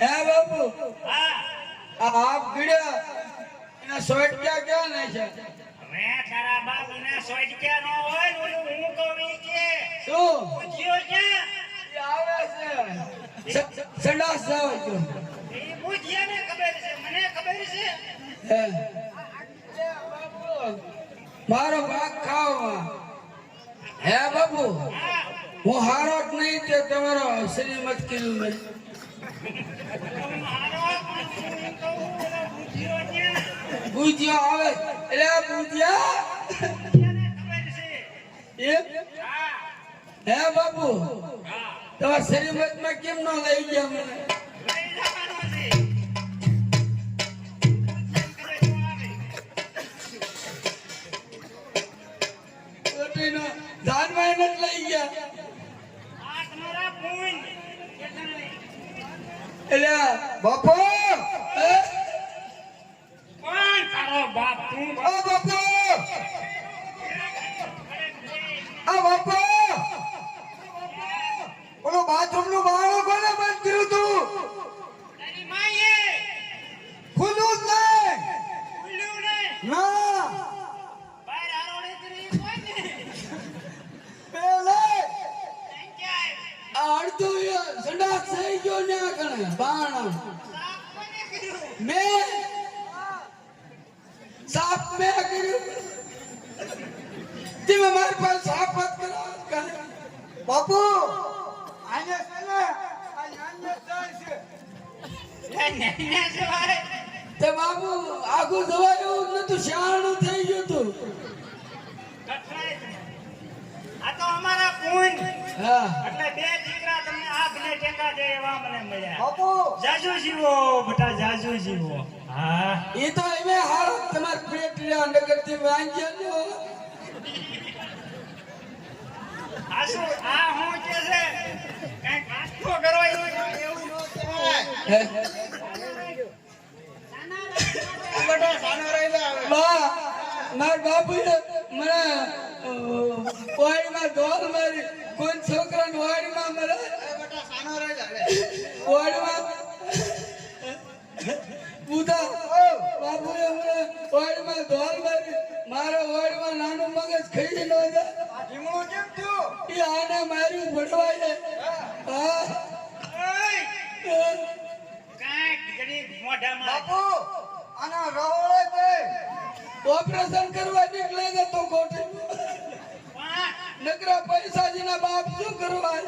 હે બાપુ? હા આ હાફ ગીડ્યા એના સોઈટ ક્યાં ક્યાં ને છે? હવે તારા સોઈટ ક્યાં નો હોય ઓલું હું કહું કે. શું? પૂછ્યો છે? એ આવે છે. સંડાસ જાવ છો. એ પૂછ્યાને ખબર છે મને ખબર છે. હે. મારો ભાગ ખાવામાં હે બાપુ? હું. હારો જ નહીં તે તમારો શ્રીમત કીધું ભૂજ્યો આવે. એટલે ભૂજ્યા? હા બાપુ? તમારા શ્રીમતમાં કેમ ન લઈ ગયા મને? લઈ જવાનો છે કરે તો આવે. ખોટીનો જાનમાં એને જ લઈ ગયા. એટલે બાપો? કોણ તારો બાપ તું? ઓ બાપુ! આ બાપુ! ઓલો બાથરૂમનું બારણું કોને બંધ કર્યું તું તારી માએ ખુલ્લું જ નહીં ખુલ્લું નહીં ના બહાર આરોડે કરી કોઈ નહીં પેલે સંજય આ અડધું એ સંડાસ થઈ ગયો ને આ મે સાપ મે કર્યું તમે મારી પાસે સાફ વાત કરો બાપુ આને ને આ નાને જાય છે તે બાપુ આગું જવાયું નતું શાણું થઈ ગયું તું કઠણાય છે. આ તો અમારા હા. એટલે બે દીકરા તમને આંખને ટેકા દે એવા મને મળ્યા. બાપુ. જાજુ જીવો બેટા જાજુ જીવો હા. એ તો એમે હારો તમાર પેટ રહ્યા નગરથી વાંચ્યા ને આ શું આ હું કે છે? કંઈક વાંચતો કરો એવું ન કહેવાય. બેટા સાનો રહી જા બા માર મને વાડીમાં ઢોલ મારી કોઈ છોકરાને વાડીમાં મને બેટા સાનો રહી જા હવે. વાડીમાં? બુધા બાપુએ મને વાડીમાં ધોલ મારી મારા વાડીમાં નાનું મગજ ખાઈ ન જાય. ધીમું કેમ થયું? એ આને માર્યું ભટવાય તે ઓપરેશન કરવા નીકળે છે તો ખોટી નકરા પૈસા જેના બાપ શું કરવા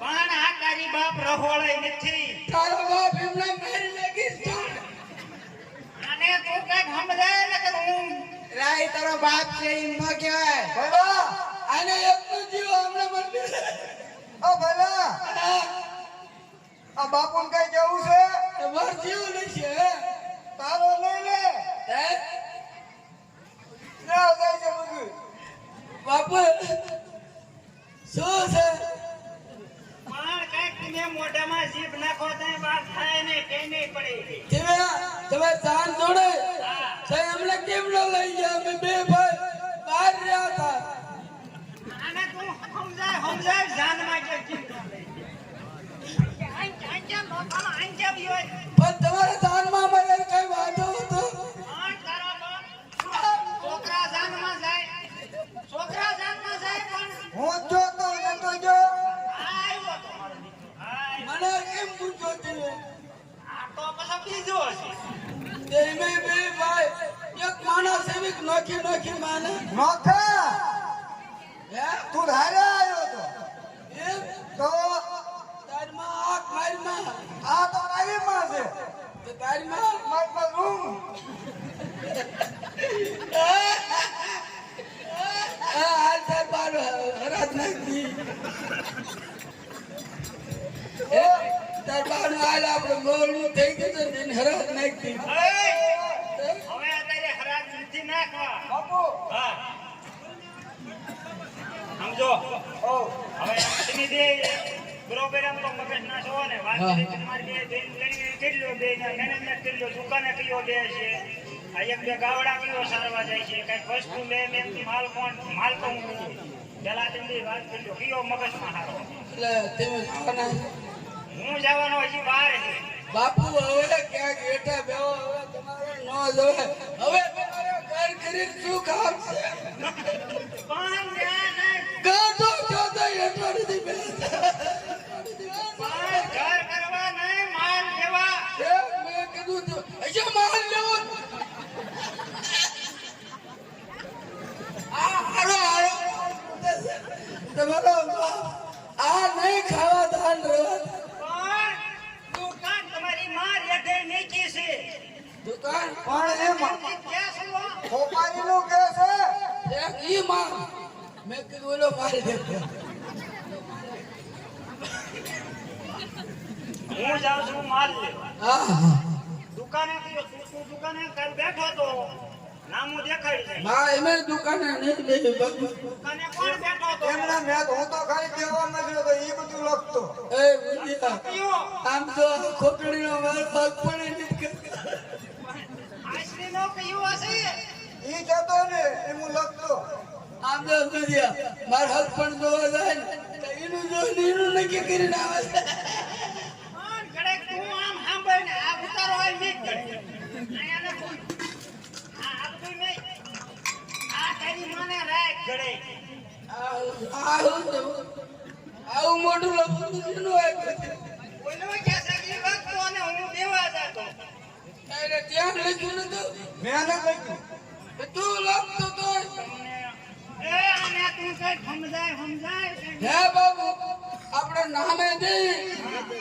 પણ આ તારી બાપ રહોળાઈ નથી. તારો બાપ એમને મારી લાગીશ છે. અને તું કંઈક સમજાય ને કે હું? રાય તારો બાપ છે એમ ન કહેવાય. ભલા આને એકનો જીવ અમને મને ઓ ભલા. આ બાપુને કઈ જવું છે? તમાર જીવ નહીં છે. તારો લઈ લે. હે? ના જાય છે બાપુ શું છે. પણ કંઈક તમે મોઢામાં જીભ નાખો તો વાત થાય ને કે નહીં પડે તમે તમે જાન જોડે સાહેબ અમને કેમ ન લઈ ગયા? અમે બે ભાઈ બહાર રહ્યા હતા. આને તું સમજાય સમજાય જાનમાં કે જીભ ના લઈ. આંચ- આંચા લોકોનો આંચા બી હોય. પણ તમારા કેમ પૂછો તમે આ તો પાછો બીજો હશે તે મે બે ભાઈ એક માણસ એવી નોખી નોખી માને નોખા હે તું ધારે આવ્યો તો? એમ તો તારી માં આંખ આ તો મારી માં છે. તો તારી માં રૂમ. હાલ તાર બાર હરાત નાખી એ તાર હાલ આપણે મોરનું થઈ ગયું તો તેને હરાજ નાખી હવે અત્યારે હરાજ નથી નાખવા. બાપુ. હા. સમજો? હવે તમે દે પ્રોગ્રામ તો મગજ ના છો ને. વાત તમારી બે લઈને કેટલો બે મેનેજમેન્ટ કેટલો દુકાને કયો દે છે? આ એક બે ગાવડા કયો સારવા જાય છે? કઈ વસ્તુ લે મેં માલ કોણ? માલ તો હું. પેલા તમે વાત કરજો કયો મગજમાં હારો? એટલે તમે હું જવાનો હજી વાર છે. બાપુ હવે ક્યાંક હેઠા બેહો હવે તમારે ન જોવે હવે તમારે ઘર કરી શું કામ છે પણ ત્યાં નહીં. ગાંઠો જો તો હેઠો નથી બેસતા. પણ ઘર કરવા નહીં, માલ લેવા. એ મેં કીધું તો હજી માલ લેવો આ હારો હારો તમારો આ નહીં ખાવા દાન રહેવા પણ દુકાન તમારી માં રેઢે નીચી છે. દુકાન પણ એમાં ક્યાં છે કે છે? ઈ માં મેં કીધું ઓલો માલ લેવો હું જાઉં છું માલ લેવા. દુકાને ગયો તું તું દુકાને બેઠો તો નામું દેખાડી જાય એમે દુકાને નહીં લેવી દુકાને કોણ બેઠો તો? એમના મેં હું તો ખાલી કહેવામાં ગયો તો એ બધું લખતો. એ પીવો. આમ તો ખોટડીનો પડે નહીં કરતા. આઈસ્ક્રીમનો પીવો હશે ઈ કહેતો ને એ હું લખતો આમ તો બુધિયા માર હક પણ જોવા જાય ને એનું જોઈને એનું નક્કી કરીને આવે છે પણ ઘડીક તું આમ સાંભળને આ ઉતારો હોય નહીં ઘડીક. ને તું. આ આ બધું નહીં. આ તારી માને રાખ ઘડીક. આવું આ હું આવું મોટું લખું એનું કે સગી વખતો અને હું દેવા જતો. અરે ત્યાં લખ્યું નતું. મેં ન લખ્યું. તું લખતો તો એ આને તું કઈ સમજાય સમજાય? હે બાબુ આપણે નામે દઈ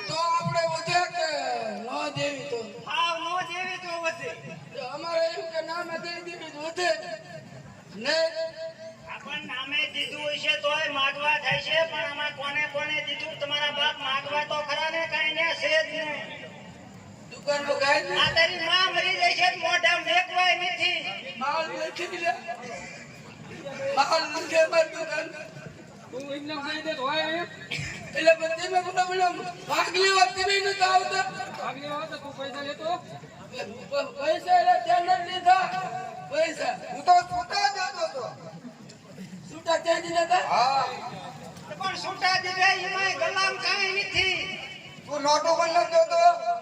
તો આપણે વધે કે ન દેવી તો? ભાવ નો દેવી તો વધે. અમારે એમ કે નામે દઈ દેવી વધે. ને? પણ નામે દીધું હશે તોય માગવા થાય છે પણ આમાં કોને કોને દીધું? તમારા બાપ માગવા તો ખરા ને કઈ ને છે જ નહીં. દુકાનમાં ગાય આ તારી માં મરી જાય છે મોઢા મેકવાય નથી. માલ લખી લે માલ લખે માર દુકાન. તું દે તો હોય એટલે બધી મેં બોલા બોલા ભાગ લેવા તમે નતા આવતા. આગલી વખતે તું પૈસા લેતો. પૈસા એટલે ત્યાં નથી લીધા. પૈસા. હું તો છૂટા જતો હતો છૂટા ત્યાં જ નતા. હા. પણ છૂટા દીધા એમાં ગલામ કાંઈ નથી. તું નોટો પણ લખતો હતો ખોટી મેં મૂકી દીધી તમને દીધી તો ના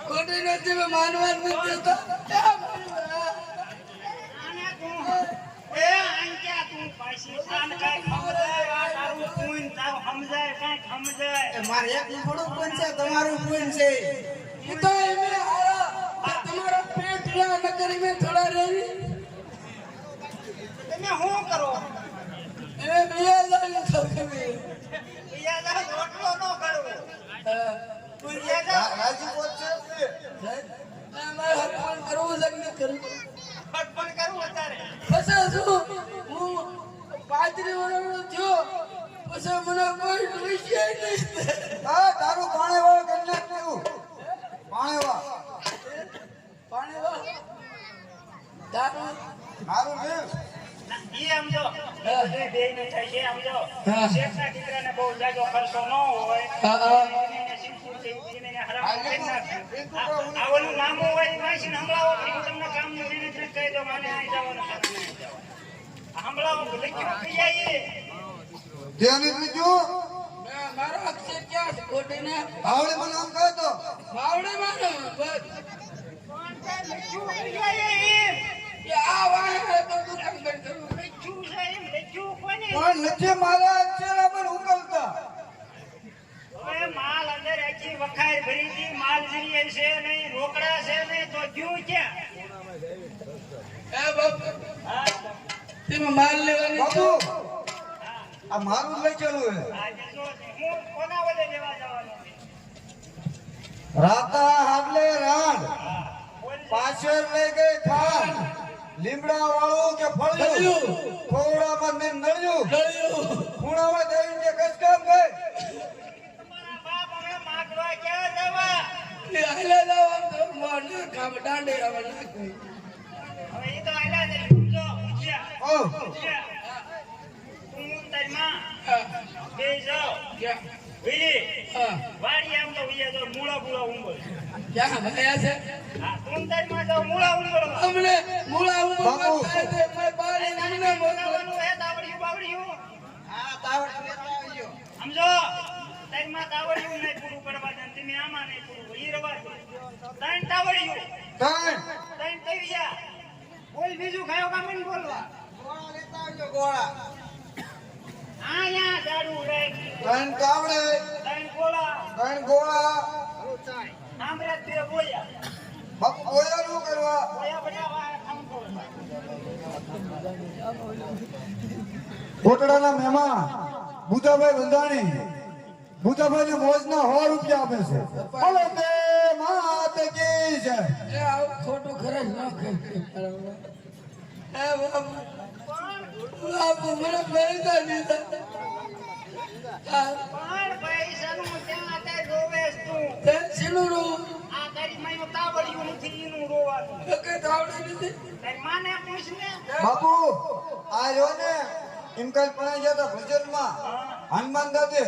ખોટી નથી માનવા નથી મારે એક થોડું પણ છે તમારું પણ છે. એ તો તમારા પેટ ન કરી મેં થોડા રહી. તમે શું કરો? એ બીજા લાગે તારું પાણે વાળ કરી નાખ્યું પાણે વાળ પાણી વાળ તારું મારું ને ઈ સમજો હા. બધુંય બેયનું થાય છે સમજો શેઠના દીકરાને બહુ જાજો ખર્ચો ન હોય હા, હા. એને સિંપલ છે, એને હરામ કરી નાખ્યું. આ- આ ઓલું લાંબુ હોય હું તમને કહી મને અહીં જવાનું. લખ્યું કહી આવીએ. ધ્યાન લીધું મારો અક્ષર ક્યાં છે ખોટીને આવડે મને આમ કહો તો માવડે માનો બસ લખ્યું કહી આવીએ એમ. એ આ વાહ તો દુકાન બંધ કરવું પણ નથી મારા અક્ષર પણ ઉકલતા હવે માલ અંદર આખી વખાર ભરી હતી, માલ જરીએ છે નહીં, રોકડા છે નહીં, તો ગયું ક્યાં? એ બાપ તમે માલ લેવાની બાપુ આ મારું લઈ છે આજે કોના વડે લેવા જવાનો? રાતા હાગલે રાણ. પાછળ લઈ ગઈ ખાન લીમડા વાળું કે ફળિયું? ફળિયું. ખોવડામાં ને નળિયું. ખૂણામાં જઈને કે કચકામ ગઈ તમારા મૂળા મૂળા માગવા ક્યાં? જવા? એ હાલે લાવવા તો મોઢે કામ દાંડે આવે નાખવી હવે ઈ તો આયલા છે, સમજો, ઉઠ્યા, ઓ ઉઠ્યા. તું તારી માં હા બેય જાઓ. ક્યાં વીરી, હા વાડી આમ તો વીએ જો મૂળા મૂળા ઉંબર. ક્યાં ભયા છે હા, તું તારી માં જાઓ, મૂળા ઉંબર. અમને મુળા ઉપર બાપુ. થાય છે મેં બારી અમને મોકલો બનાવવાનું હે, તાવડિયું બાવડિયું. હા તાવડ લેતા આવજો સમજો આમાં તાવડિયું નહીં પૂરું કરવા દે ને તમે આમાં નહીં પૂરું ઈ રવા દો ત્રણ તાવડિયું. ત્રણ ત્રણ તૈયા બોલ બીજું ખાયો કામ નહીં બોલવા. ગોળા લેતા આવજો ગોળા. આયા જાડું રાખ. ત્રણ કાવડે ત્રણ ગોળા. ત્રણ ગોળા. આમરે બે બોયા બાપુ બોયાનું કરવા. બોયા બનાવવા ખમકો કોટડાના મહેમાન બુધાભાઈ બંધાણી બુધાભાઈ મોજના સો રૂપિયા આપે છે. છે. એ આવું ખોટું ન કરી એ બાપુ. બાપુ મને પૈસા દીધા. આ ત્યાં તું? રૂ તારી માઈનું તાવડિયું નથી ઈનું રોવાનું. કે તાવડી દીધી તારી માને પૂછ ને. બાપુ આ જો ને ઇમકાન પણ ગયા હતા ભજનમાં. હનુમાન દાદે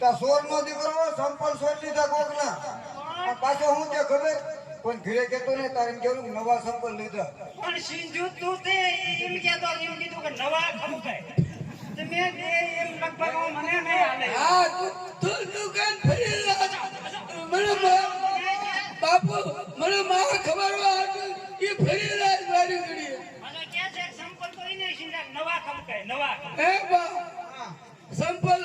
ત્યાં સોર નો દીકરો સંપલ સોર લીધા કોક ના પાછો હું કે ખબર? પણ ઘરે કેતો ને તારે કેવું નવા સંપલ લીધા પણ સિંજુ તું તે એમ કેતો એમ કીધું કે નવા ખમકાય તો મેં બે એમ લગભગ મને નહીં હાલે. હા તું તું દુકાન ફરી મને બાપુ મને ખબર કે ફરી રહ્યા મારી મને કહે છે સંપલ તો એને સિંજા નવા ખમકાય નવા બા સંપલ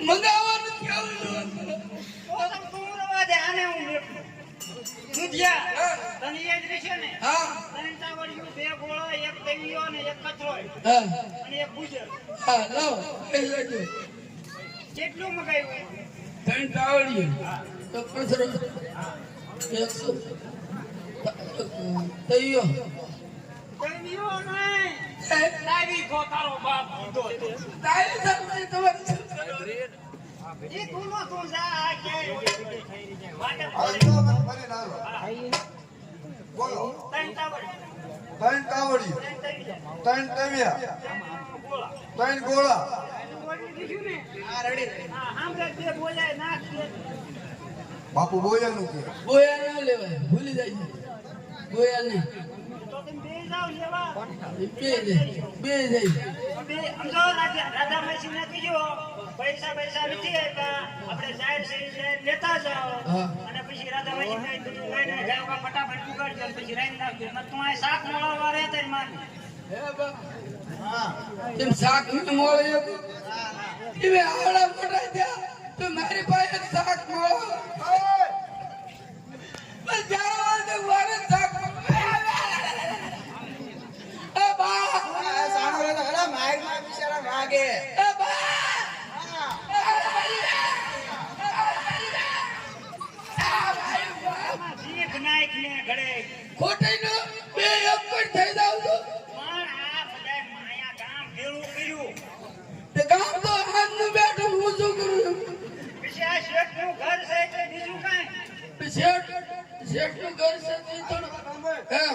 મંગાવવાનું કેવું એક કચરો હા અને હા. લો એ કેટલું મગાવ્યું તને ચાવડિયું થઈ ગયો ત્રણ તાવડી ત્રણ બાપુ બોયા નું બોયા ના લેવાય ભૂલી જાય છે બોયા નહીં બે જાઓ બે જાય બે જાય બે સમજો રાજા રાજા મહેસીને કીધું પૈસા પૈસા નથી આપણે જાહેર છે લેતા જાઓ. અને પછી રાધાભાઈ બધું લઈને જાઓ ફટાફટ ઉગાડજો. પછી રાઈ નાખજો. અને તું આ શાક મોળવા રહે તારી માને શાક મળે આવડા મોટા થયા તો મારી પાસે શાક મળો પણ જાવા દે વારે શાક એ બા એ બા આમાં જીભ નાખ ને ઘડે ખોટી નો બે એક પણ થઈ જાવ તો પણ આ બધાય માયા ગામ ભેળું કર્યું તે ગામ તો હાથનું બેઠું હું શું કરું પછી આ શેઠનું ઘર છે એટલે બીજું કાંઈ શેઠ શેઠનું ઘર છે તે થોડું હા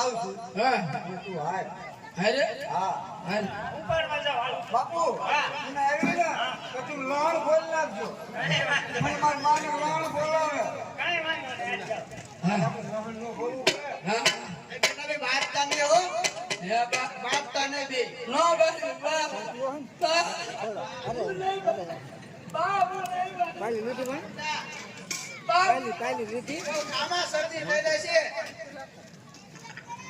હું જાઉં છું હા? તું હાય અરે હા. હાલ જાઓ હાલો બાપુ મને આવી ને તો તું લોણ બોલ નાખજો. મને મારી માને લોણ બોલાવે કાંઈ વાંધો નહીં જાઓ. હા. લોણ નો બોલવું પડે. હા હે બા નો ભાઈ? બા બા બાબુ નહીં બા આમાં શરદી થઈ જાય છે